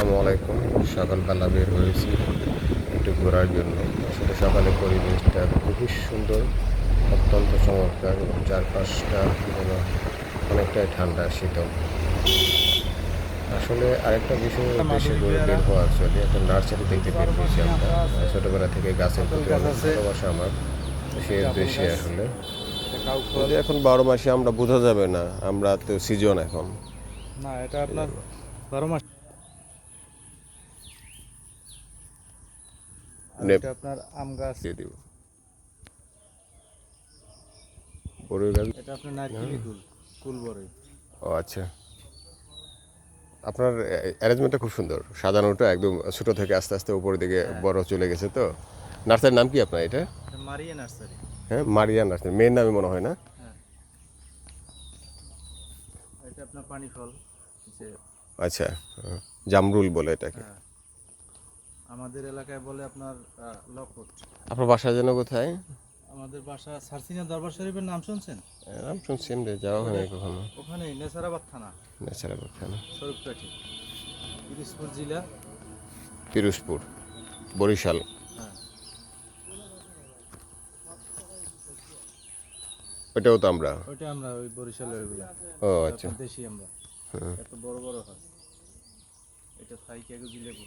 আসসালামু আলাইকুম। সকালবেলা বের হয়েছি একটু ঘোরার জন্য। আসলে সকালে পরিবেশটা খুবই সুন্দর অত্যন্ত চমৎকার এবং চারপাশটা যেন অনেকটাই ঠান্ডা শীতল। আসলে আরেকটা বিষয় উদ্দেশ্যে করে বের হওয়া অ্যাকচুয়ালি একটা নার্সারি দেখতে বের হয়েছি আমরা। ছোটোবেলা থেকে গাছের প্রতি ভালোবাসা আমার সে উদ্দেশ্যে আসলে। যদি এখন বারো মাসে আমরা বোঝা যাবে না আমরা তো সিজন এখন। না এটা আপনার বারো মাস আর নে- এটা আপনার আম গাছ। দিয়ে দিব। বড়ই গাছ এটা আপনার নারকেলি কুল কুল বড়ই। ও আচ্ছা। আপনার অ্যারেঞ্জমেন্টটা খুব সুন্দর। সাজানোটা একদম ছোট থেকে আস্তে আস্তে উপরের দিকে বড় চলে গেছে তো। নার্সারির নাম কি আপনার এটা? Maria nursery. হ্যাঁ মারিয়া নার্সারি। মেয়ের নামে মনে হয় না? হ্যাঁ। এটা আপনার পানি ফল আচ্ছা হ্যাঁ, জামরুল বলে এটাকে। হ্যাঁ। আমাদের এলাকায় বলে আপনার লকট আপনার বাসা যেন কোথায়? আমাদের বাসা সারসিনা দরবার শরীফের নাম শুনছেন? নাম শুনছি রে যাওয়া হয় কখনো। ওখানে নেসারাবাদ থানা। নেচারা কোথায় স্বরূপকাঠি পিরিজপুর জেলা। পিরোজপুর বরিশাল। হ্যাঁ। ওটাও তো আমরা। ওইটা আমরা ওই বরিশালের ও আচ্ছা। দেশি আমরা। এত বড় বড় হয়। এটা থাই কাগজি লেবু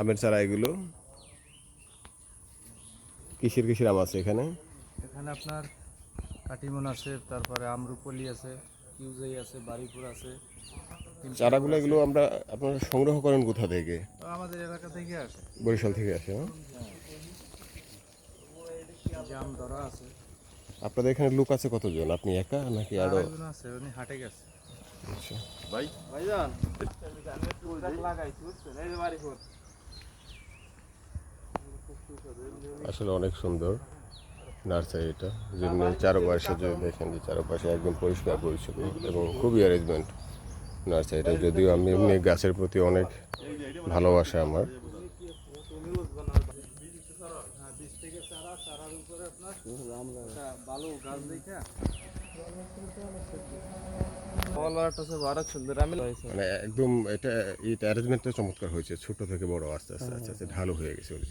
আমের চারা এগুলো। কিসের কিসের আম আছে এখানে? এখানে আপনার কাটিমন আছে তারপরে আমরুপলি আছে কিউজাই আছে বাড়িপুর আছে চারাগুলো এগুলো আমরা আপনারা সংগ্রহ করেন কোথা থেকে? আমাদের এলাকা থেকে আসে। বরিশাল থেকে আসে না জাম ধরা আছে। আপনাদের এখানে লোক আছে কতজন? আপনি একা নাকি আরও? আছে উনি হাটে গেছে। আচ্ছা। ভাই? ভাইজান। লাগাইছি বুঝছেন এই যে বাড়িপুর আসলে অনেক সুন্দর নার্সারিটা যেমনি চারপাশে যদি দেখেন যে চারপাশে একদম পরিষ্কার পরিচ্ছন্ন এবং খুবই অ্যারেঞ্জমেন্ট নার্সারিটা। যদিও আমি এমনি গাছের প্রতি অনেক ভালোবাসা আমার হ্যাঁ বীজ থেকে উপরে আপনার একটা ভালো গাছ দেখা। কলারটা সে বড় সুন্দর আমি মানে একদম এটা এটা অ্যারেঞ্জমেন্টটা চমৎকার হয়েছে ছোট থেকে বড় আস্তে আস্তে আস্তে আস্তে ঢালু হয়ে গেছে।